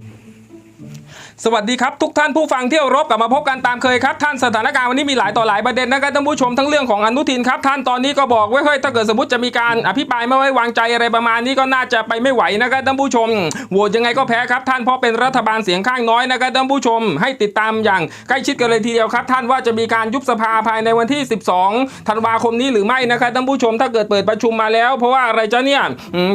Mm-hmm. สวัสดีครับ ทุกท่านผู้ฟังเที่ยวรบกลับมาพบกันตามเคยครับ ท่านสถานการณ์วันนี้มีหลายต่อหลายประเด็นนะครับท่านผู้ชมทั้งเรื่องของอนุทินครับ ท่านตอนนี้ก็บอกไว้เฮ้ยถ้าเกิดสมมติจะมีการอภิปรายไม่ไว้วางใจอะไรประมาณนี้ก็น่าจะไปไม่ไหวนะครับท่านผู้ชมโหวตยังไงก็แพ้ครับท่านเพราะเป็นรัฐบาลเสียงข้างน้อยนะครับท่านผู้ชมให้ติดตามอย่างใกล้ชิดกันเลยทีเดียวครับ ท่านว่าจะมีการยุบสภาภายในวันที่ 12 ธันวาคมนี้หรือไม่นะครับท่านผู้ชมถ้าเกิดเปิดประชุมมาแล้ว เพราะว่าอะไรจ้ะเนี่ย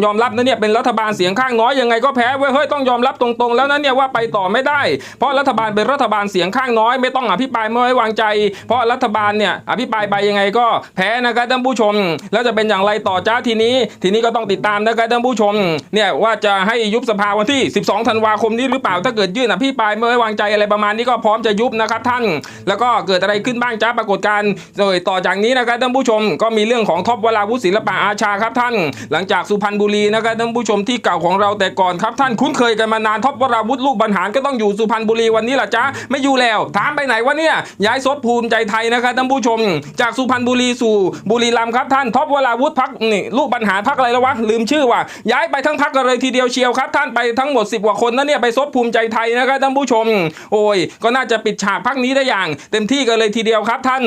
ยอมรับนะเนี่ยเป็นรัฐบาลเสียงข้างน้อยยังไงก็แพ้เว้ยเฮ้ยต้องยอมรับตรงๆ แล้วนะเนี่ยว่าไปต่อไม่ได้เพราะรัฐบาลเป็นรัฐบาลเสียงข้างน้อยไม่ต้องอภิปรายไม่ไว้วางใจ เพราะรัฐบาลเนี่ยอภิปรายไปยังไงก็แพ้นะครับท่านผู้ชม แล้วจะเป็นอย่างไรต่อจ้าทีนี้ ทีนี้ก็ต้องติดตามนะครับท่านผู้ชมเนี่ยว่าจะให้ยุบสภาวันที่ 12 ธันวาคมนี้หรือเปล่าถ้าเกิดยื่นอภิปรายไม่ไว้วางใจอะไรประมาณนี้ก็พร้อมจะยุบนะครับท่าน แล้วก็เกิดอะไรขึ้นบ้างจ้าปรากฏการณ์โดยต่อจากนี้นะครับท่านผู้ชมก็มีเรื่องของท็อปวราวุฒิศิลปะอาชาครับท่าน หลังจากสุพรรณบุรีนะครับท่านผู้ชมที่เก่าของเราแต่ก่อนครับท่านคุ้นเคยกันมานานท็อปวราวุฒิลูกบรรหารก็ต้องอยู่สุุพรรณบุรีวันนี้ล่ะจ้าไม่อยู่แล้ว ถามไปไหนวะเนี่ยย้ายซบภูมิใจไทยนะครับท่านผู้ชม จากสุพรรณบุรีสู่บุรีรัมย์ครับท่านท็อปวราวุฒิพักนี่ลูกปัญหาพักอะไรแล้ววะลืมชื่อว่ะย้ายไปทั้งพักกันเลยทีเดียวเชียวครับ ท่านไปทั้งหมด 10กว่าคนนะเนี่ยไปซบภูมิใจไทยนะครับท่านผู้ชม โอ้ย ก็น่าจะปิดฉากพักนี้ได้อย่าง เต็มที่กันเลยทีเดียวครับท่าน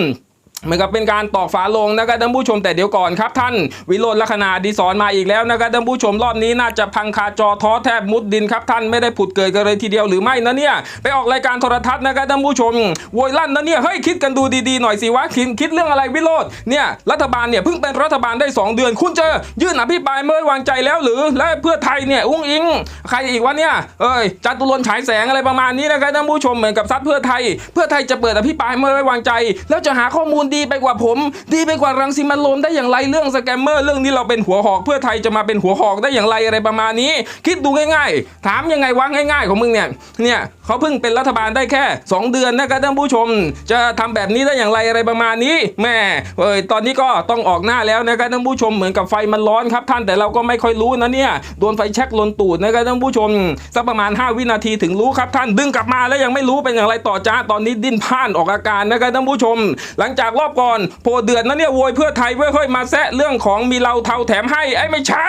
เหมือนกับเป็นการตอกฝาลงนะครับท่านผู้ชมแต่เดี๋ยวก่อนครับท่าน วิโรจน์ลักษณะดีสอนมาอีกแล้วนะครับท่านผู้ชมรอบนี้น่าจะพังคาจอท้อแทบมุดดินครับท่านไม่ได้ผุดเกิดกันเลยทีเดียวหรือไม่นะเนี่ยไปออกรายการโทรทัศน์นะครับท่านผู้ชมโวยลั่นนะเนี่ยเฮ้ยคิดกันดูดีๆหน่อยสิวะคิดคิดเรื่องอะไรวิโรจน์เนี่ยรัฐบาลเนี่ยเพิ่งเป็นรัฐบาลได้ 2 เดือน คุณเจอยื่นอภิปรายไม่ไว้วางใจแล้วหรือและเพื่อไทยเนี่ยอุ้งอิง ใครอีกวะเนี่ยเอ้ยจัตุรนฉายแสงอะไรประมาณนี้นะครับท่านผู้ชมเหมือนกับซัดเพื่อไทย เพื่อไทยจะเปิดอภิปรายไม่ไว้วางใจ แล้วจะหาข้อมูลดีไปกว่าผม ดีไปกว่ารังสิมันโรมได้อย่างไรเรื่องสแกมเมอร์เรื่องนี้เราเป็นหัวหอกเพื่อไทยจะมาเป็นหัวหอกได้อย่างไรอะไรประมาณนี้ คิดดูง่ายๆ ถามยังไงวะง่าย ๆ ของมึงเนี่ยเนี่ยเขาเพิ่งเป็นรัฐบาลได้แค่ 2 เดือนนะครับท่านผู้ชม จะทำแบบนี้ได้อย่างไรอะไรประมาณนี้แม่เอ้ยตอนนี้ก็ต้องออกหน้าแล้วนะครับท่านผู้ชมเหมือนกับไฟมันร้อนครับท่านแต่เราก็ไม่ค่อยรู้นะเนี่ยโดนไฟแช็กลนตูดนะครับท่านผู้ชมสักประมาณ 5 วินาทีถึงรู้ครับท่านดึงกลับมาแล้วยังไม่รู้เป็นอย่างไรต่อจ้าตอนนี้ดิ้นพ่านออกอาการนะครับท่านผู้ชม หลังจากรอบก่อนโพเดือดนะเนี่ยโวยเพื่อไทยเว้ยเฮ้ยมาแซะเรื่องของมีเราเทาแถมให้ไอ้ไม่ใช่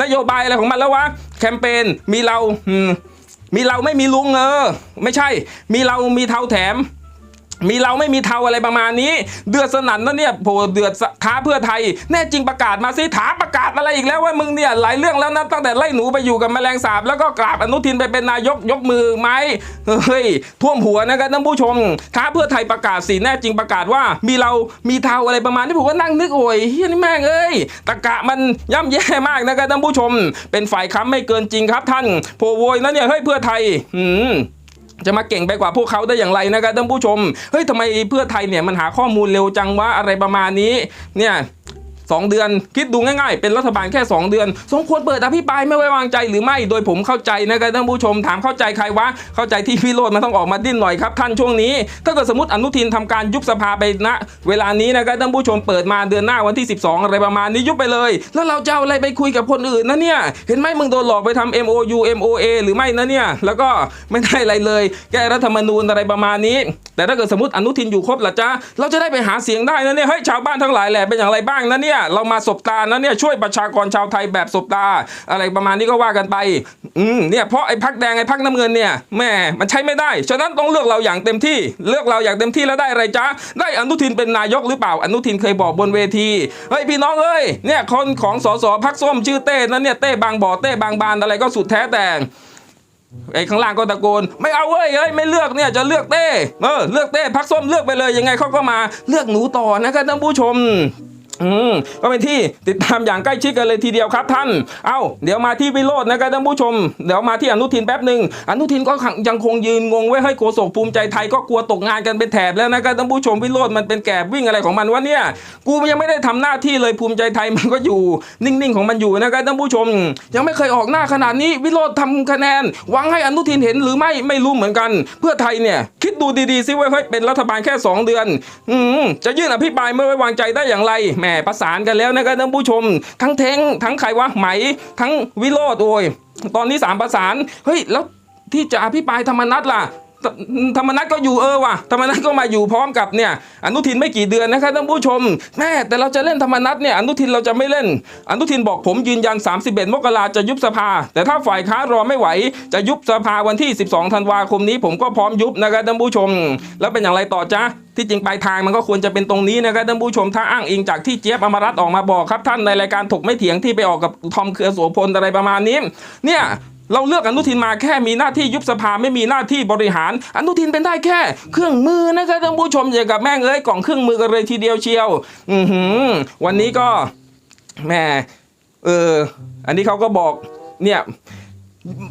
นโยบายอะไรของมันแล้ววะแคมเปญมีเราอืมมีเราไม่มีลุงเออ ไม่ใช่ มีเรามีเทาแถม มีเราไม่มีเทาอะไรประมาณนี้ เดือดสนั่นนะเนี่ยโผเดือดท้าเพื่อไทย แน่จริงประกาศมาสิถามประกาศอะไรอีกแล้วว่ามึงเนี่ยหลายเรื่องแล้วนะตั้งแต่ไล่หนูไปอยู่กับแมลงสาบแล้วก็กราบอนุทินไปเป็นนายกยกมือไหมเฮ้ยท่วมหัวนะครับท่านผู้ชม ท้าเพื่อไทยประกาศสิแน่จริงประกาศว่า มีเรามีเทาอะไรประมาณนี้ผมก็นั่งนึกโอ้ยเฮียนี่แม่งเอ้ยตะกะมันย่ำแย่มากนะครับท่านผู้ชม เป็นฝ่ายค้ำไม่เกินจริงครับท่านโผโวยนะเนี่ยเฮ้ยเพื่อไทยอืม จะมาเก่งไปกว่าพวกเขาได้อย่างไรนะครับท่านผู้ชม เฮ้ยทำไมเพื่อไทยเนี่ยมันหาข้อมูลเร็วจังวะอะไรประมาณนี้เนี่ย สองเดือน คิดดูง่ายๆ เป็นรัฐบาลแค่ 2 เดือน สมควรเปิดอภิปรายไม่ไว้วางใจหรือไม่ โดยผมเข้าใจนะครับท่านผู้ชมถามเข้าใจใครวะ เข้าใจที่พี่โรดมันต้องออกมาดิ้นหน่อยครับท่านช่วงนี้ ถ้าเกิดสมมติอนุทินทำการยุบสภาไปณเวลานี้นะครับท่านผู้ชมเปิดมาเดือนหน้าวันที่ 12 อะไรประมาณนี้ยุบไปเลย แล้วเราจะเอาอะไรไปคุยกับคนอื่นนะเนี่ย เห็นไหมมึงโดนหลอกไปทำ MOU MOA หรือไม่นะเนี่ย แล้วก็ไม่ได้อะไรเลย แก้รัฐธรรมนูญอะไรประมาณนี้ แต่ถ้าเกิดสมมติอนุทินอยู่ครบละจ๊ะเราจะได้ไปหาเสียงได้นะเนี่ยเฮ้ยชาวบ้านทั้งหลายแหละเป็นอย่างไรบ้างนะเนี่ยเรามาสบตานะเนี่ยช่วยประชากรชาวไทยแบบสบตา อะไรประมาณนี้ก็ว่ากันไปอืมเนี่ยเพราะไอ้พักแดงไอ้พักน้ำเงินเนี่ยแม่มันใช้ไม่ได้ ฉะนั้นต้องเลือกเราอย่างเต็มที่ เลือกเราอย่างเต็มที่แล้วได้อะไรจ๊ะได้อนุทินเป็นนายกหรือเปล่าอนุทินเคยบอกบนเวทีเฮ้ยพี่น้องเอ้ยเนี่ยคนของสสพักส้มชื่อเต้นั้นเนี่ยเต้บางบ่อเต้บางบานอะไรก็สุดแท้แต่ไอ้ข้างล่างก็ตะโกน ไม่เอาเว้ยเอ้ยไม่เลือกเนี่ยจะเลือกเต้เออเลือกเต้พักส้มเลือกไปเลยยังไงเขาก็มาเลือกหนูต่อนะครับท่านผู้ชม อืมก็เป็นที่ติดตามอย่างใกล้ชิดกันเลยทีเดียวครับท่าน เอาเดี๋ยวมาที่วิโรจน์นะครับท่านผู้ชม เดี๋ยวมาที่อนุทินแป๊บหนึ่งอนุทินก็ยังคงยืนงงไว้ให้โฆษกภูมิใจไทยก็กลัวตกงานกันเป็นแถบแล้วนะครับท่านผู้ชมวิโรจน์มันเป็นแกบวิ่งอะไรของมันวะเนี่ยกูยังไม่ได้ทำหน้าที่เลยภูมิใจไทยมันก็อยู่นิ่งๆของมันอยู่นะครับท่านผู้ชม ยังไม่เคยออกหน้าขนาดนี้วิโรจน์ทำคะแนนหวังให้อนุทินเห็นหรือไม่ไม่รู้เหมือนกัน เพื่อไทยเนี่ยคิดดูดีๆซิว่าเฮ้ยเป็นรัฐบาลแค่ 2 เดือน อืมจะยื่นอภิปรายไม่ไว้วางใจได้อย่างไรแหมประสานกันแล้วนะครับท่านผู้ชม ทั้งเทงทั้งใครวะไหม ทั้งวิโรดโอ้ยตอนนี้สามประสานเฮ้ยแล้วที่จะอภิปรายธรรมนัตล่ะ ธรรมนัตก็อยู่เออว่ะธรรมนัตก็มาอยู่พร้อมกับเนี่ยอนุทินไม่กี่เดือนนะครับท่านผู้ชมแม่แต่เราจะเล่นธรรมนัตเนี่ยอนุทินเราจะไม่เล่น อนุทินบอกผมยืนยัน 31 มกราจะยุบสภา แต่ถ้าฝ่ายค้ารอไม่ไหว จะยุบสภาวันที่ 12ธันวาคมนี้ ผมก็พร้อมยุบนะครับท่านผู้ชม แล้วเป็นอย่างไรต่อจ๊ะที่จริงปลายทางมันก็ควรจะเป็นตรงนี้นะครับท่านผู้ชมถ้าอ้างอิงจากที่เจี๊ยบอมรัตออกมาบอกครับท่านในรายการถกไม่เถียงที่ไปออกกับทอมเครือโสพลอะไรประมาณนี้เนี่ย เราเลือกอนุทินมาแค่มีหน้าที่ยุบสภาไม่มีหน้าที่บริหาร อนุทินเป็นได้แค่ เครื่องมือนะครับท่านผู้ชมอย่างกับแม่งเอ้ยกล่องเครื่องมือกันเลยทีเดียวเชียว อือหือ วันนี้ก็แม่เออ อันนี้เขาก็บอกเนี่ย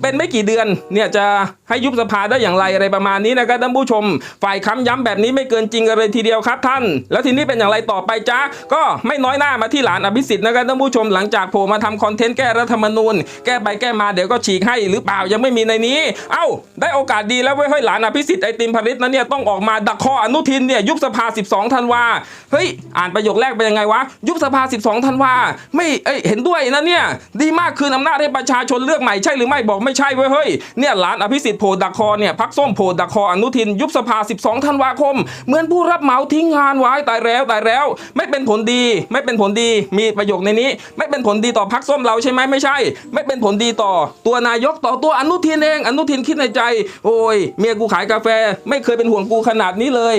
เป็นไม่กี่เดือนเนี่ยจะให้ยุบสภาได้อย่างไรอะไรประมาณนี้นะครับท่านผู้ชม ฝ่ายค้ำย้ำแบบนี้ไม่เกินจริงกันเลยทีเดียวครับท่าน แล้วทีนี้เป็นอย่างไรต่อไปจ้าก็ไม่น้อยหน้ามาที่หลานอภิสิทธิ์นะครับท่านผู้ชมหลังจากโผล่มาทำคอนเทนต์แก้รัฐธรรมนูญ แก้ไปแก้มาเดี๋ยวก็ฉีกให้หรือเปล่ายังไม่มีในนี้ เอ้า ได้โอกาสดีแล้วเว้ยเฮ้ยหลานอภิสิทธิ์ไอติมพริตนะเนี่ยต้องออกมาดักคออนุทินเนี่ยยุบสภา 12ธันวาเฮ้ยอ่านประโยคแรกเป็นยังไงวะยุบสภา 12ธันวาไม่เอ้ยเห็นด้วยนะเนี่ยดีมากคืนอำนาจให้ประชาชนเลือกใหม่ใช่หรือไม่บอกไม่ใช่เว้ยเฮ้ยเนี่ยหลานอภิสิทธิ์โผล่ดักคอเนี่ยพักส้มโผล่ดักคออนุทิน ยุบสภา 12 ธันวาคม เหมือนผู้รับเหมาทิ้งงานไว้ตายแล้วตายแล้ว ไม่เป็นผลดี ไม่เป็นผลดี มีประโยคในนี้ ไม่เป็นผลดีต่อพักส้มเราใช่ไหมไม่ใช่ ไม่เป็นผลดีต่อ ตัวนายกต่อตัวอนุทินเอง อนุทินคิดในใจ โอ้ยเมียกูขายกาแฟ ไม่เคยเป็นห่วงกูขนาดนี้เลย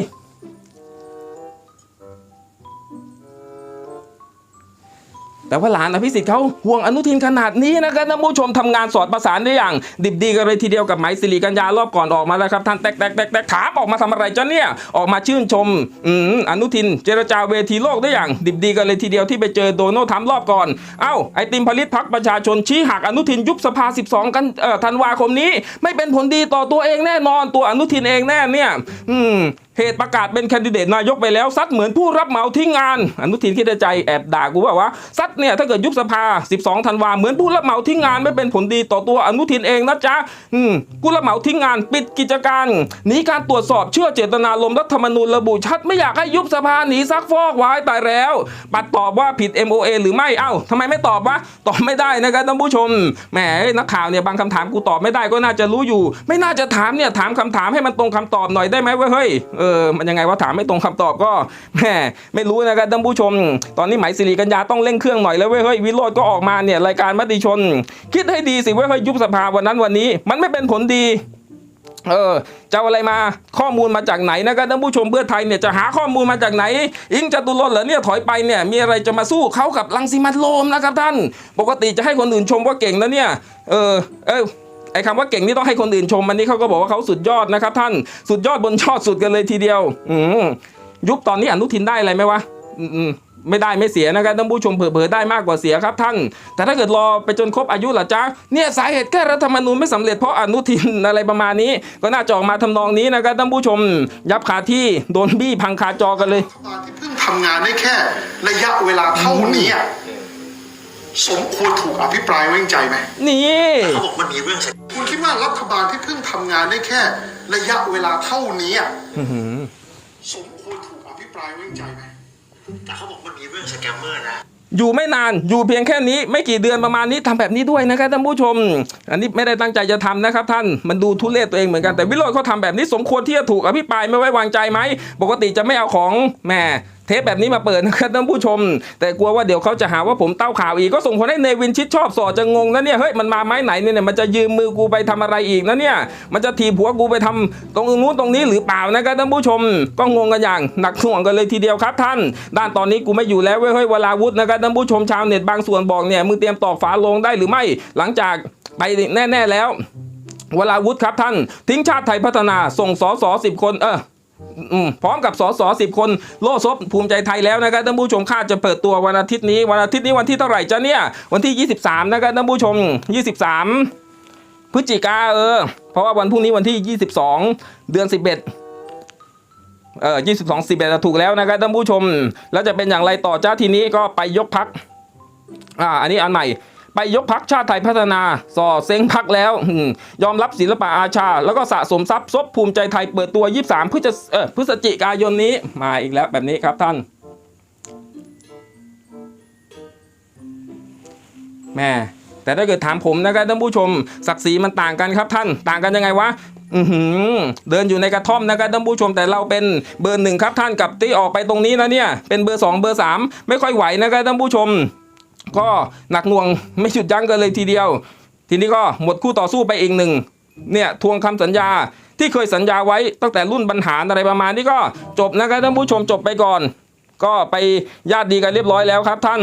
แต่ว่าหลานอภิสิทธิ์เขาห่วงอนุทินขนาดนี้นะครับท่านผู้ชมทำงานสอดประสานได้อย่าง ดิบดีกันเลยทีเดียวกับไหมสิริกัญญารอบก่อนออกมาแล้วครับท่านแตกแตกแตกแตกถามออกมาทำอะไรจ้ะเนี่ยออกมาชื่นชมอืมอนุทิน เจรจาเวทีโลกได้อย่าง ดิบดีกันเลยทีเดียวที่ไปเจอโดนัลด์ทรัมป์รอบก่อนเอ้าไอติมผลิตพักประชาชนชี้หักอนุทินยุบสภา 12 กันเอ่อธันวาคมนี้ ไม่เป็นผลดีต่อตัวเองแน่นอนตัวอนุทินเองแน่เนี่ย อืมเหตุประกาศเป็นแคนดิเดตนายกไปแล้วซัดเหมือนผู้รับเหมาทิ้งงาน อนุทินคิดในใจแอบด่ากูว่าว่าซัดเนี่ยถ้าเกิดยุบสภา 12ธันวาเหมือนผู้รับเหมาทิ้งงานไม่เป็นผลดีต่อตัวอนุทินเองนะจ๊ะอืมผู้รับเหมาทิ้งงานปิดกิจการหนีการตรวจสอบเชื่อเจตนารมณ์รัฐธรรมนูญระบุชัดไม่อยากให้ยุบสภาหนีซักฟอกไว้ตายแล้ว ปัดตอบว่าผิด MOA หรือไม่เอ้าทำไมไม่ตอบวะตอบไม่ได้นะครับท่านผู้ชมแหมนักข่าวเนี่ยบางคำถามกูตอบไม่ได้ก็น่าจะรู้อยู่ ไม่น่าจะถามเนี่ยถามคำถามให้มันตรงคำตอบหน่อยได้ไหมเว้ยเฮ้ยเออมันยังไงว่าถามไม่ตรงคำตอบก็แหมไม่รู้นะครับท่านผู้ชม ตอนนี้ไหมายสิริกัญญาต้องเร่งเครื่องหน่อยแล้วเว้ยเฮ้ยวิโรจน์ก็ออกมาเนี่ยรายการมติชน คิดให้ดีสิเว้ยเฮ้ยยุบสภาวันนั้นวันนี้ มันไม่เป็นผลดีเออจะอะไรมาข้อมูลมาจากไหนนะครับท่านผู้ชมเพื่อไทยเนี่ยจะหาข้อมูลมาจากไหน อิงจตุรนเหรอเนี่ยถอยไปเนี่ยมีอะไรจะมาสู้เขากับลังสิมันโรมนะครับท่าน ปกติจะให้คนอื่นชมว่าเก่งนะเนี่ยเออเออ ไอ้คำว่าเก่งนี่ต้องให้คนอื่นชมอันนี้เขาก็บอกว่าเขาสุดยอดนะครับ ท่านสุดยอดบนยอดสุดกันเลยทีเดียว อืยุบตอนนี้อนุทินได้อะไรไหมวะไม่ได้ไม่เสียนะครับท่านผู้ชมเผลอๆได้มากกว่าเสียครับท่าน แต่ถ้าเกิดรอไปจนครบอายุล่ะจ๊ะเนี่ยสาเหตุแก้รัฐธรรมนูญไม่สำเร็จเพราะอนุทินอะไรประมาณนี้ ก็น่าจะออกมาทำนองนี้นะครับท่านผู้ชมยับคาที่โดนบี้พังคาจอกันเลยรัฐบาที่เพิ่งทำงานได้แค่ระยะเวลาเท่านี้อะ สมควรถูกอภิปรายไว้วางใจไหมนี่ เขาบอกมันมีเรื่องคุณคิดว่ารัฐบาลที่เพิ่งทำงานได้แค่ ระยะเวลาเท่านี้อะสมควรถูกอภิปรายไว้วางใจไหมแต่เขาบอกมันมีเรื่องสแกมเมอร์นะ อยู่ไม่นานอยู่เพียงแค่นี้ไม่กี่เดือนประมาณนี้ทำแบบนี้ด้วยนะครับท่านผู้ชม อันนี้ไม่ได้ตั้งใจจะทำนะครับท่านมันดูทุเรศตัวเองเหมือนกันแต่วิโรจน์เขาทำแบบนี้สมควรที่จะถูกอภิปรายไม่ไว้วางใจไหมปกติจะไม่เอาของแหม เทปแบบนี้มาเปิดนะครับท่านผู้ชม แต่กลัวว่าเดี๋ยวเขาจะหาว่าผมเต้าข่าวอีกก็ส่งผลให้เนวินชิดชอบสอจะงงนะเนี่ยเฮ้ยมันมาไม้ไหนเนี่ยมันจะยืมมือกูไปทำอะไรอีกนะเนี่ยมันจะถีบหัวกูไปทำตรงนู้นตรงนี้หรือเปล่านะครับท่านผู้ชม ก็งงกันอย่างหนักหน่วงกันเลยทีเดียวครับท่าน ด้านตอนนี้กูไม่อยู่แล้วเว้ยเฮ้ยวลาวุธนะครับท่านผู้ชมชาวเน็ตบางส่วนบอกเนี่ยมึงเตรียมตอกฝาลงได้หรือไม่ หลังจากไปแน่ ๆแล้ววลาวุธครับท่าน ทิ้งชาติไทยพัฒนาส่งสอสอสิบคนเออ พร้อมกับสสสิบคน โล่ซบภูมิใจไทยแล้วนะครับท่านผู้ชมคาดจะเปิดตัววันอาทิตย์นี้วันอาทิตย์นี้วันที่เท่าไหร่จ๊ะเนี่ย วันที่ 23 นะครับท่านผู้ชม 23 พฤศจิกาเออ เพราะว่าวันพรุ่งนี้วันที่ 22 เดือน 11เออ22 11ถูกแล้วนะครับท่านผู้ชม แล้วจะเป็นอย่างไรต่อจ้าทีนี้ก็ไปยกพักอ่าอันนี้อันใหม่ ไปยกพักชาติไทยพัฒนาส่อเซ็งพักแล้วยอมรับศิลปะอาชา แล้วก็สะสมทรัพย์ซบภูมิใจไทยเปิดตัว 23พฤศเออพฤศจิกายนนี้มาอีกแล้วแบบนี้ครับท่าน แม่แต่ถ้าเกิดถามผมนะครับท่านผู้ชมศักดิ์ศรีมันต่างกันครับท่านต่างกันยังไงวะเดินอยู่ในกระท่อมนะครับท่านผู้ชมแต่เราเป็นเบอร์หนึ่งครับท่านกับที่ออกไปตรงนี้นะเนี่ยเป็นเบอร์สองเบอร์สามไม่ค่อยไหวนะครับท่านผู้ชม ก็หนักหน่วงไม่หยุดยั้งกันเลยทีเดียว ทีนี้ก็หมดคู่ต่อสู้ไปอีกหนึ่งเนี่ยทวงคำสัญญาที่เคยสัญญาไว้ตั้งแต่รุ่นบรรหารอะไรประมาณนี้ก็จบนะครับท่านผู้ชมจบไปก่อน ก็ไปญาติดีกันเรียบร้อยแล้วครับท่าน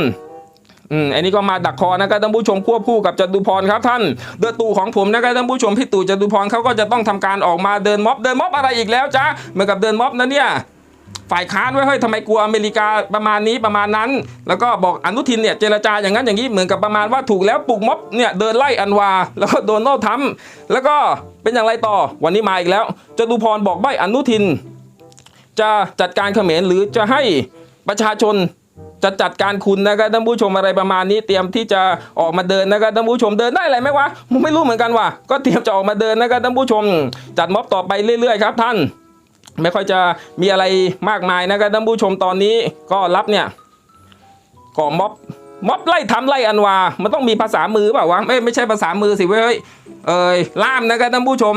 อืมอันนี้ก็มาดักคอนะครับท่านผู้ชมควบคู่กับจตุพรครับท่านเดือตู่ของผมนะครับท่านผู้ชมพี่ตู่จตุพรเขาก็จะต้องทำการออกมาเดินม็อบเดินม็อบอะไรอีกแล้วจ้าเหมือนกับเดินม็อบนะเนี่ย ฝ่ายค้านไว้เฮ้ยทำไมกลัวอเมริกาประมาณนี้ประมาณนั้น แล้วก็บอกอนุทินเนี่ยเจรจาอย่างนั้นอย่างนี้เหมือนกับประมาณว่าถูกแล้วปลุกม็อบเนี่ยเดินไล่อันวา แล้วก็โดนโนทรัมป์แล้วก็เป็นอย่างไรต่อวันนี้มาอีกแล้วจตุพรบอกใบอนุทิน จะจัดการเขมรหรือจะให้ประชาชนจะจัดการคุณนะครับท่านผู้ชมอะไรประมาณนี้เตรียมที่จะออกมาเดินนะครับท่านผู้ชมเดินได้อะไรไหมวะไม่รู้เหมือนกันว่ะก็เตรียมจะออกมาเดินนะครับท่านผู้ชม จัดม็อบต่อไปเรื่อยๆครับท่าน ไม่ค่อยจะมีอะไรมากมายนะครับท่านผู้ชมตอนนี้ก็รับเนี่ยก่อม็อบ ม็อบไล่ทำไล่อันวา มันต้องมีภาษามือเปล่าวะ ไม่ไม่ใช่ภาษามือสิเว้ย เอ้ย ล่ามนะครับท่านผู้ชม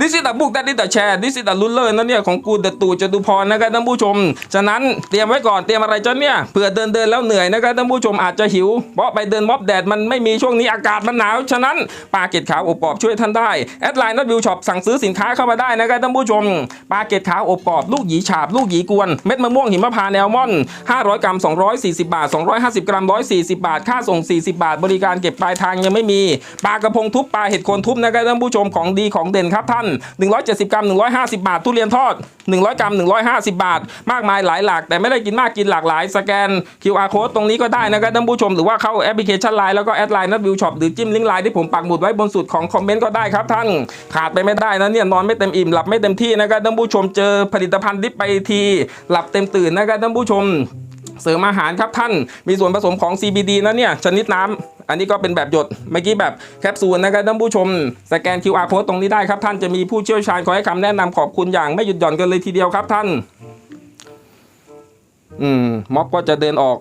This is the book that is the chair This is the ruler นั่นเนี่ยของกูเดตู่จตุพรนะครับท่านผู้ชม ฉะนั้นเตรียมไว้ก่อนเตรียมอะไรจ้ะเนี่ยเผื่อเดินเดินแล้วเหนื่อยนะครับท่านผู้ชมอาจจะหิว เพราะไปเดินม็อบแดดมันไม่มีช่วงนี้อากาศมันหนาว ฉะนั้นปลาเกตขาวอบกรอบช่วยท่านได้ แอดไลน์นัดวิวช็อปสั่งซื้อสินค้าเข้ามาได้นะครับท่านผู้ชม ปลาเกตขาวอบกรอบลูกหยีฉาบลูกหยีกวน เม็ดมะม่วงหิมพานต์แอลมอนด์500 กรัม 240 บาท 250 กรัม140 บาท ค่าส่ง 40 บาท บริการเก็บปลายทางยังไม่มี ปลากระพงทุบปลาเห็ดโคนทุบนะครับท่านผู้ชมของดีของเด่นครับท่าน 170 กรัม 150 บาท ทุเรียนทอด 100 กรัม 150 บาท มากมายหลายหลาก แต่ไม่ได้กินมากกินหลากหลาย สแกน QR code ตรงนี้ก็ได้นะครับท่านผู้ชม หรือว่าเข้าแอปพลิเคชันไลน์แล้วก็แอดไลน์นัดวิวช็อปหรือจิ้มลิงก์ไลน์ที่ผมปักหมุดไว้บนสุดของคอมเมนต์ก็ได้ครับท่านขาดไปไม่ได้นะเนี่ยนอนไม่เต็มอิ่มหลับไม่เต็มที่นะครับท่านผู้ชมเจอผลิตภัณฑ์ดิบไปทีหลับเต็มตื่นนะครับท่านผู้ชม เสริมอาหารครับท่าน มีส่วนผสมของ CBD นะเนี่ย ชนิดน้ำอันนี้ก็เป็นแบบหยด เมื่อกี้แบบแคปซูลนะครับท่านผู้ชม สแกน QR code ตรงนี้ได้ครับท่านจะมีผู้เชี่ยวชาญคอยให้คำแนะนำขอบคุณอย่างไม่หยุดหย่อนกันเลยทีเดียวครับท่าน อืม ม็อบก็จะเดินออก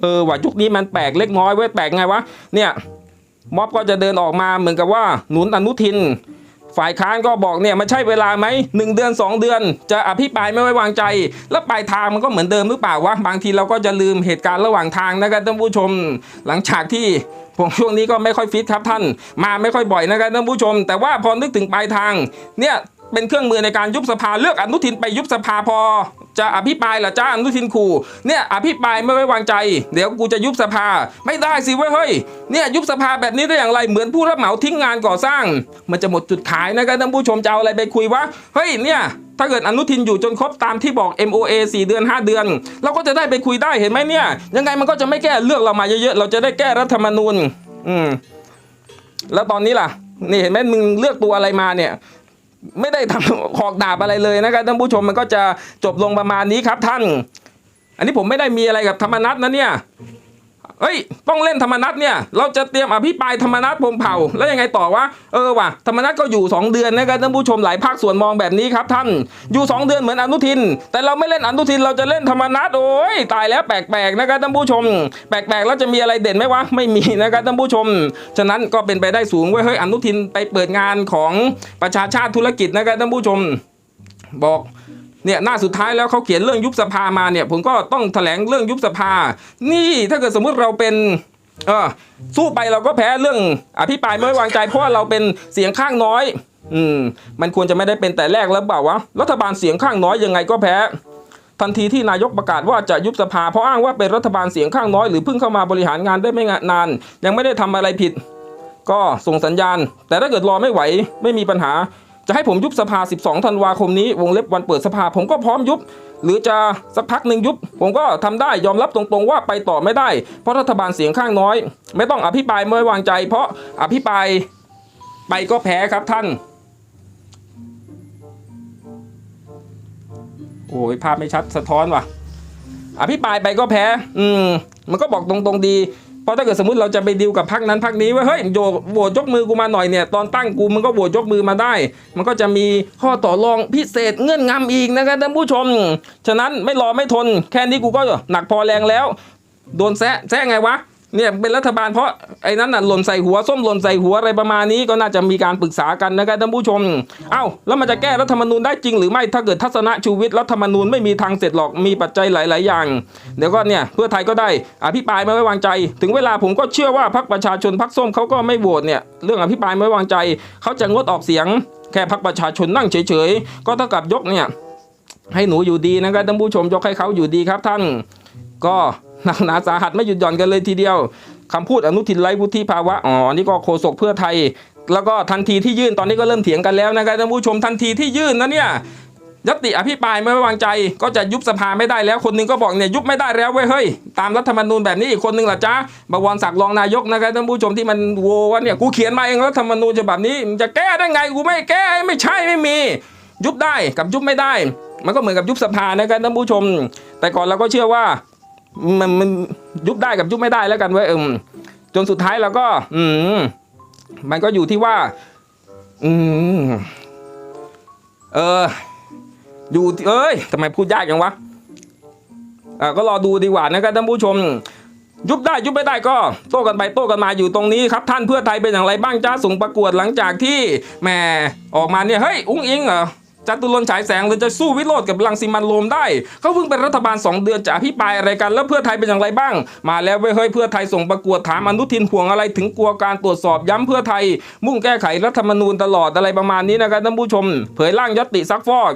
เออว่ายุคนี้มันแปลกเล็กน้อยเว้ยแปลกไงวะ เนี่ย ม็อบก็จะเดินออกมาเหมือนกับว่าหนุนอนุทิน ฝ่ายค้านก็บอกเนี่ยมันใช่เวลาไหมหนึ่งเดือน 2 เดือน จะอภิปรายไม่ไว้วางใจ แล้วปลายทางมันก็เหมือนเดิมหรือเปล่าวะบางทีเราก็จะลืมเหตุการณ์ระหว่างทางนะครับท่านผู้ชม หลังจากที่ผมช่วงนี้ก็ไม่ค่อยฟิตครับท่าน มาไม่ค่อยบ่อยนะครับท่านผู้ชม แต่ว่าพอนึกถึงปลายทางเนี่ย เป็นเครื่องมือในการยุบสภาเลือกอนุทินไปยุบสภาพอ จะอภิปรายเหรอจ้าอนุทินขู่เนี่ยอภิปรายไม่ไว้วางใจ เดี๋ยวกูจะยุบสภา ไม่ได้สิเว้ยเฮ้ยเนี่ยยุบสภาแบบนี้ได้อย่างไรเหมือนผู้รับเหมาทิ้งงานก่อสร้าง มันจะหมดจุดขายนะครับท่านผู้ชมจะเอาอะไรไปคุยวะเฮ้ยเนี่ยถ้าเกิดอนุทินอยู่จนครบตามที่บอก MOA 4 เดือน 5 เดือน เราก็จะได้ไปคุยได้เห็นไหมเนี่ย ยังไงมันก็จะไม่แก้เลือกเรามาเยอะๆ เราจะได้แก้รัฐธรรมนูญ อืม แล้วตอนนี้ล่ะ นี่เห็นไหมมึงเลือกตัวอะไรมาเนี่ย ไม่ได้ทำขอกดาบอะไรเลยนะครับท่านผู้ชมมันก็จะจบลงประมาณนี้ครับท่าน อันนี้ผมไม่ได้มีอะไรกับธรรมนัตนะเนี่ย เฮ้ยต้องเล่นธรรมนัตเนี่ย เราจะเตรียมอภิปรายธรรมนัตพมเผ่า แล้วยังไงต่อวะเออว่ะธรรมนัตก็อยู่ 2 เดือนนะครับท่านผู้ชมหลายภาคส่วนมองแบบนี้ครับท่านอยู่ 2 เดือนเหมือนอนุทิน แต่เราไม่เล่นอนุทินเราจะเล่นธรรมนัตโอ้ยตายแล้วแปลกๆนะครับท่านผู้ชม แปลกๆแล้วจะมีอะไรเด่นไหมวะไม่มีนะครับท่านผู้ชม ฉะนั้นก็เป็นไปได้สูงเว้ยเฮ้ยอนุทินไปเปิดงานของประชาชาติธุรกิจนะครับท่านผู้ชม บอก เนี่ยหน้าสุดท้ายแล้วเขาเขียนเรื่องยุบสภามาเนี่ยผมก็ต้องแถลงเรื่องยุบสภา นี่ถ้าเกิดสมมุติเราเป็นเออสู้ไปเราก็แพ้เรื่องอภิปรายไม่ไว้วางใจเพราะว่าเราเป็นเสียงข้างน้อย อืมมันควรจะไม่ได้เป็นแต่แรกแล้วเปล่าวะรัฐบาลเสียงข้างน้อยยังไงก็แพ้ ทันทีที่นายกประกาศว่าจะยุบสภาเพราะอ้างว่าเป็นรัฐบาลเสียงข้างน้อยหรือเพิ่งเข้ามาบริหารงานได้ไม่นาน ยังไม่ได้ทำอะไรผิด ก็ส่งสัญญาณ แต่ถ้าเกิดรอไม่ไหวไม่มีปัญหา จะให้ผมยุบสภา 12 ธันวาคมนี้ วงเล็บวันเปิดสภา ผมก็พร้อมยุบ หรือจะสักพักหนึ่งยุบ ผมก็ทำได้ยอมรับตรงๆว่าไปต่อไม่ได้ เพราะรัฐบาลเสียงข้างน้อย ไม่ต้องอภิปรายไม่ไว้วางใจ เพราะอภิปรายไปก็แพ้ครับท่าน โอ้ยภาพไม่ชัดสะท้อนว่ะ อภิปรายไปก็แพ้ อืม มันก็บอกตรงๆดี เพราะถ้าเกิดสมมติเราจะไปดิวกับพักนั้นพักนี้ว่าเฮ้ยโยโหวตยกมือกูมาหน่อยเนี่ยตอนตั้งกูมันก็โหวตยกมือมาได้ มันก็จะมีข้อต่อรองพิเศษเงื่อนงำอีกนะครับท่านผู้ชม ฉะนั้นไม่รอไม่ทน แค่นี้กูก็หนักพอแรงแล้ว โดนแซะแซะไงวะ เนี่ยเป็นรัฐบาลเพราะไอ้นั้นน่ะหล่นใส่หัวส้มหล่นใส่หัวอะไรประมาณนี้ก็น่าจะมีการปรึกษากันนะครับท่านผู้ชม เอ้าแล้วมันจะแก้รัฐธรรมนูญได้จริงหรือไม่ถ้าเกิดทัศนะชูวิทย์รัฐธรรมนูญไม่มีทางเสร็จหรอกมีปัจจัยหลาย ๆ อย่าง เดี๋ยวก็เนี่ยเพื่อไทยก็ได้อภิปรายไม่ไว้วางใจ ถึงเวลาผมก็เชื่อว่าพรรคประชาชนพรรคส้มเขาก็ไม่โหวตเนี่ยเรื่องอภิปรายไม่ไว้วางใจเขาจะงดออกเสียง แค่พรรคประชาชนนั่งเฉย ๆ ก็เท่ากับยกเนี่ยให้หนูอยู่ดีนะครับท่านผู้ชมยกให้เขาอยู่ดีครับท่านก็ หนักหนาสาหัสไม่หยุดหย่อนกันเลยทีเดียวคำพูดอนุทินไร้วุฒิภาวะอ๋อนี่ก็โฆษกเพื่อไทย แล้วก็ทันทีที่ยื่นตอนนี้ก็เริ่มเถียงกันแล้วนะครับท่านผู้ชมทันทีที่ยื่นนะเนี่ยยติอภิปรายไม่ไว้วางใจก็จะยุบสภาไม่ได้แล้ว คนหนึงก็บอกเนี่ยยุบไม่ได้แล้วเว้ยเฮ้ยตามรัฐธรรมนูญแบบนี้อีกคนหนึงล่ะจ๊ะบวรศักดิ์รองนายกนะครับท่านผู้ชมที่มันโวว่าเนี่ยกูเขียนมาเองรัฐธรรมนูญฉบับนี้มึงจะแก้ได้ไงกูไม่แก้ไม่ใช่ไม่มี ยุบได้กับยุบไม่ได้ มันก็เหมือนกับยุบสภานะครับท่านผู้ชม แต่ก่อนเราก็เชื่อว่า มันมันยุบได้กับยุบไม่ได้แล้วกันเว้ยเอมจนสุดท้ายเราก็ อืมมันก็อยู่ที่ว่า อืมเออ อยู่เอ้ยทำไมพูดยากจังวะอ่าก็รอดูดีกว่านะครับท่านผู้ชม ยุบได้ยุบไม่ได้ก็ โต้กันไปโต้กันมาอยู่ตรงนี้ครับท่านเพื่อไทยเป็นอย่างไรบ้างจ้าส่งประกวดหลังจากที่แหมออกมาเนี่ยเฮ้ยอุ้งอิงเหรอ จตุรนฉายแสงหรือจะสู้วิโรธกับรังสิมันโรมได้ เขาเพิ่งเป็นรัฐบาล 2 เดือนจะอภิปรายอะไรกัน แล้วเพื่อไทยเป็นอย่างไรบ้าง มาแล้วเว้ยเฮ้ยเพื่อไทยส่งประกวดถามอนุทินห่วงอะไรถึงกลัวการตรวจสอบย้ำเพื่อไทย มุ่งแก้ไขรัฐธรรมนูญตลอดอะไรประมาณนี้นะครับท่านผู้ชม เผยร่างยติซักฟอก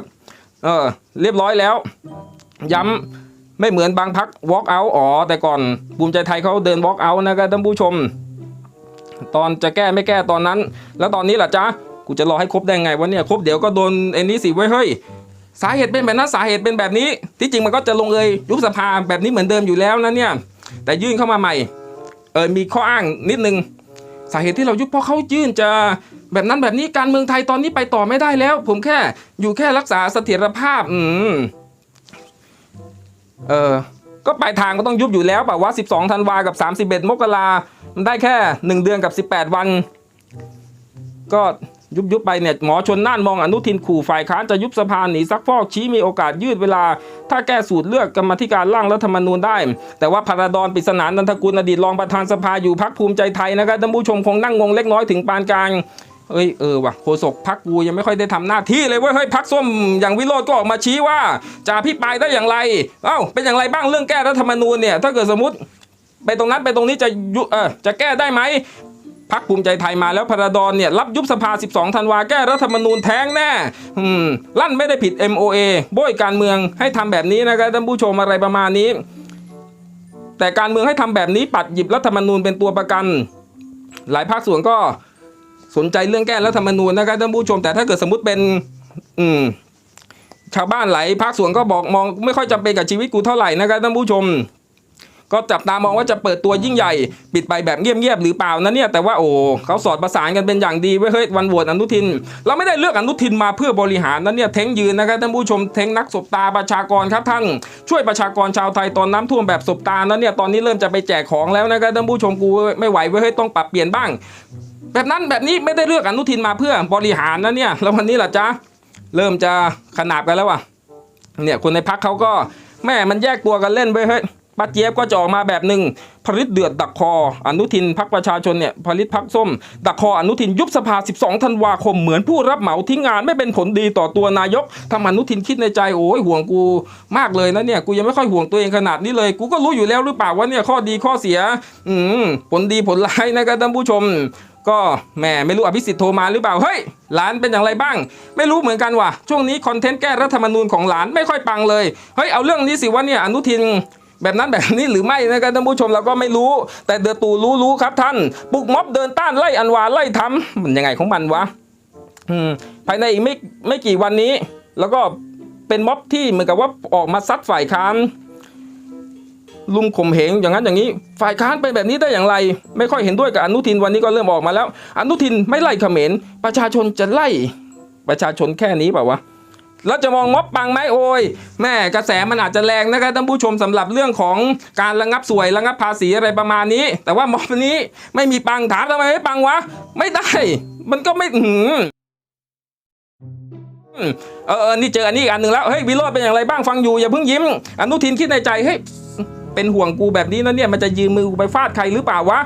เออเรียบร้อยแล้ว ย้ำไม่เหมือนบางพัก walk out อ๋อแต่ก่อนภูมิใจไทยเขาเดิน walk out นะครับท่านผู้ชม ตอนจะแก้ไม่แก้ตอนนั้น แล้วตอนนี้ล่ะจ๊ะ กูจะรอให้ครบได้ไงวะเนี่ยครบเดี๋ยวก็โดนไอ้นี้สิไว้ยเฮ้ยสาเหตุเป็นแบบนั้นสาเหตุเป็นแบบนี้ ที่จริงมันก็จะลงเอยยุบสภาแบบนี้เหมือนเดิมอยู่แล้วนะเนี่ย แต่ยื่นเข้ามาใหม่เออมีข้ออ้างนิดนึงสาเหตุที่เรายุบเพราะเขายื่นจะแบบนั้นแบบนี้การเมืองไทยตอนนี้ไปต่อไม่ได้แล้ว ผมแค่อยู่แค่รักษาเสถียรภาพ อืมเออก็ปลายทางก็ต้องยุบอยู่แล้วแบบว่า 12ธันวากับ 31 มกรามันได้แค่ 1 เดือนกับ 18 วัน ก็ ยุบยุบไปเนี่ยหมอชนน่านมองอนุทินขู่ฝ่ายค้านจะยุบสภาหนีซักฟอกชี้มีโอกาสยืดเวลา ถ้าแก้สูตรเลือกกรรมธิการร่างรัฐธรรมนูญได้ แต่ว่าพระดอนปริศนานันทกุลอดีตรองประธานสภาอยู่พักภูมิใจไทยนะครับท่านผู้ชมคงนั่งงงเล็กน้อยถึงปานกลางเอ้ยเออว่ะโฆษกพักกูยังไม่ค่อยได้ทำหน้าที่เลยเว้ยเฮ้ยพักส้มอย่างวิโรจน์ก็ออกมาชี้ว่าจะอภิปรายได้อย่างไรเอ้าเป็นอย่างไรบ้างเรื่องแก้รัฐธรรมนูญเนี่ยถ้าเกิดสมมติไปตรงนั้นไปตรงนี้จะยุเออจะแก้ได้ไหม พักภูมิใจไทยมาแล้วพระดอนเนี่ยรับยุบสภา 12 ธันวาแก้รัฐธรรมนูญแท้งแน่ลั่นไม่ได้ผิด MOA โบยการเมืองให้ทำแบบนี้นะครับท่านผู้ชมอะไรประมาณนี้ แต่การเมืองให้ทำแบบนี้ปัดหยิบรัฐธรรมนูญเป็นตัวประกัน หลายภาคส่วนก็สนใจเรื่องแก้รัฐธรรมนูญนะครับท่านผู้ชม แต่ถ้าเกิดสมมติเป็น อืมชาวบ้านหลายภาคส่วนก็บอกมองไม่ค่อยจำเป็นกับชีวิตกูเท่าไหร่นะครับท่านผู้ชม ก็จับตามองว่าจะเปิดตัวยิ่งใหญ่ ปิดไปแบบเงียบๆหรือเปล่านะเนี่ยแต่ว่าโอ้เขาสอดประสานกันเป็นอย่างดีเว้เฮ้ยวันโหวตอนุทิน เราไม่ได้เลือกอนุทินมาเพื่อบริหารนะเนี่ยเท้งยืนนะครับท่านผู้ชมเท้งนักสบตาประชากรครับท่านช่วยประชากรชาวไทยตอนน้ำท่วมแบบสบตานะเนี่ยตอนนี้เริ่มจะไปแจกของแล้วนะครับท่านผู้ชมกูไม่ไหวเว้เฮ้ยต้องปรับเปลี่ยนบ้าง แบบนั้นแบบนี้ไม่ได้เลือกอนุทินมาเพื่อบริหารนะเนี่ยแล้ววันนี้ล่ะจ๊ะเริ่มจะขนาบกันแล้วว่ะเนี่ยคนในพักเขาก็แม่มันแยกตัวกันเล่นไปเฮ้ย ป้าเจี๊ยบก็จะออกมาแบบหนึ่งผลิตเดือดดักคอ อนุทินพักประชาชนเนี่ยผลิตพักส้ม ดักคออนุทินยุบสภา 12 ธันวาคมเหมือนผู้รับเหมาทิ้งงานไม่เป็นผลดีต่อตัวนายกทำอนุทินคิดในใจโอ้ยห่วงกูมากเลยนะเนี่ยกูยังไม่ค่อยห่วงตัวเองขนาดนี้เลย กูก็รู้อยู่แล้วหรือเปล่าว่าเนี่ยข้อดีข้อเสีย อืมผลดีผลร้ายนะครับท่านผู้ชมก็แหมไม่รู้อภิสิทธิ์โทรมาหรือเปล่า เฮ้ย หลานเป็นอย่างไรบ้าง ไม่รู้เหมือนกันว่ะ ช่วงนี้คอนเทนต์แก้รัฐธรรมนูญของหลานไม่ค่อยปังเลย เฮ้ย เอาเรื่องนี้สิว่าเนี่ยอนุทิน แบบนั้นแบบนี้หรือไม่นะครับท่านผู้ชมเราก็ไม่รู้ แต่เดือตูรู้รู้ครับท่านปลุกม็อบเดินต้านไล่อันวาไล่ทำมันยังไงของมันวะภายในอีกไม่ไม่กี่วันนี้ แล้วก็เป็นม็อบที่เหมือนกับว่าออกมาซัดฝ่ายค้านลุมข่มเหงอย่างนั้นอย่างนี้ ฝ่ายค้านเป็นแบบนี้ได้อย่างไร ไม่ค่อยเห็นด้วยกับอนุทินวันนี้ก็เริ่มออกมาแล้ว อนุทินไม่ไล่เขมรประชาชนจะไล่ประชาชนแค่นี้เปล่าวะ แล้วจะมองม็อบปังไหมโอ้ยแม่กระแสมันอาจจะแรงนะครับท่านผู้ชมสำหรับเรื่องของการระงับสวยระงับภาษีอะไรประมาณนี้ แต่ว่าม็อบนี้ไม่มีปังถามทำไมไม่ปังวะ ไม่ได้ มันก็ไม่หืมเออเออนี่เจออันนี้อีกอันหนึ่งแล้วเฮ้ยวิโรจน์เป็นอย่างไรบ้างฟังอยู่อย่าเพิ่งยิ้ม อนุทินคิดในใจเฮ้ยเป็นห่วงกูแบบนี้นะเนี่ยมันจะยืมมือกูไปฟาดใครหรือเปล่าวะ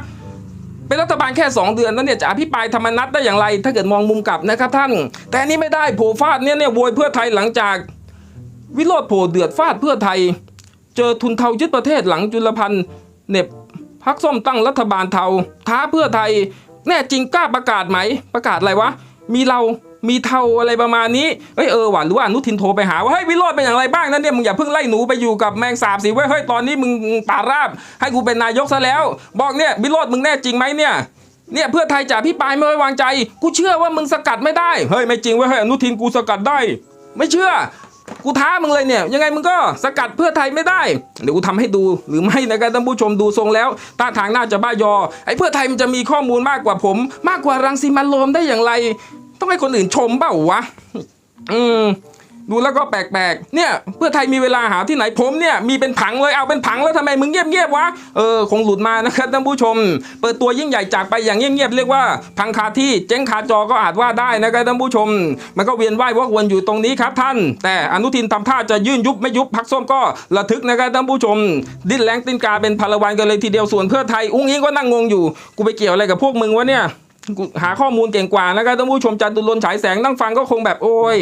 เป็นรัฐบาลแค่ 2 เดือนแล้วเนี่ยจะอภิปรายธรรมนัตได้อย่างไร ถ้าเกิดมองมุมกลับนะครับท่าน แต่นี้ไม่ได้โผฟาดเนี่ยเนี่ยโวยเพื่อไทยหลังจาก วิโรธโผเดือดฟาดเพื่อไทย เจอทุนเทายึดประเทศหลังจุลพันธ์เน็บพักส้มตั้งรัฐบาลเทา ท้าเพื่อไทย แน่จริงกล้าประกาศไหม ประกาศอะไรวะ มีเรา มีเทาอะไรประมาณนี้เอ้ยเออว่ะหรือว่าอนุทินโทรไปหาว่าเฮ้ยวิโรธเป็นอย่างไรบ้างนั่นเนี่ยมึงอย่าเพิ่งไล่หนูไปอยู่กับแมงสาบสิเว้ยเฮ้ยตอนนี้มึงป่าราบ ให้กูเป็นนายกซะแล้ว บอกเนี่ยวิโรธมึงแน่จริงไหมเนี่ยเนี่ยเพื่อไทยจะพี่ปายไม่ไว้วางใจ กูเชื่อว่ามึงสกัดไม่ได้เฮ้ยไม่จริงเว้ยเฮ้ยอนุทินกูสกัดได้ ไม่เชื่อกูท้ามึงเลยเนี่ยยังไงมึงก็สกัดเพื่อไทยไม่ได้ เดี๋ยวกูทำให้ดูหรือไม่นะครับท่านผู้ชมดูทรงแล้วท่าทางน่าจะบ้ายอไอ้เพื่อไทยมันจะมีข้อมูลมากกว่าผม มากกว่ารังสีมันโรมได้อย่างไร ต้องให้คนอื่นชมเปล่าวะ อืม ดูแล้วก็แปลกๆ เนี่ย เพื่อไทยมีเวลาหาที่ไหนผมเนี่ย มีเป็นผังเลยเอาเป็นผังแล้วทำไมมึงเงียบๆวะ เออ คงหลุดมานะครับท่านผู้ชม เปิดตัวยิ่งใหญ่จากไปอย่างเงียบๆเรียกว่า พังคาที่เจ๊งคาจอก็อาจว่าได้นะครับท่านผู้ชม มันก็เวียนว่ายวกวนอยู่ตรงนี้ครับท่าน แต่อนุทินทำท่าจะยื่นยุบไม่ยุบพักส้มก็ระทึกนะครับท่านผู้ชม ดิ้นแรงติ้นกาเป็นพลวันกันเลยทีเดียวส่วนเพื่อไทยอุ้งอิงก็นั่งงงอยู่กูไปเกี่ยวอะไรกับพวกมึงวะเนี่ย หาข้อมูลเก่งกว่านะครับท่านผู้ชมจันตุรนต์ฉายแสงนั่งฟังก็คงแบบโอ้ย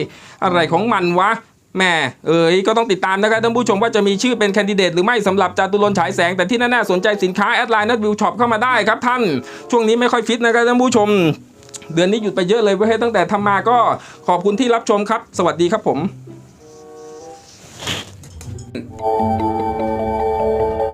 อะไรของมันวะแม่เอ๋ยก็ต้องติดตามนะครับท่านผู้ชมว่าจะมีชื่อเป็นแคนดิเดตหรือไม่สำหรับจตุรนฉายแสงแต่ที่แน่ๆสนใจสินค้าแอดไลน์นัดวิวช็อปเข้ามาได้ครับท่าน ช่วงนี้ไม่ค่อยฟิตนะครับท่านผู้ชม เดือนนี้หยุดไปเยอะเลยเว้ยตั้งแต่ทำมาก็ขอบคุณที่รับชมครับ สวัสดีครับผม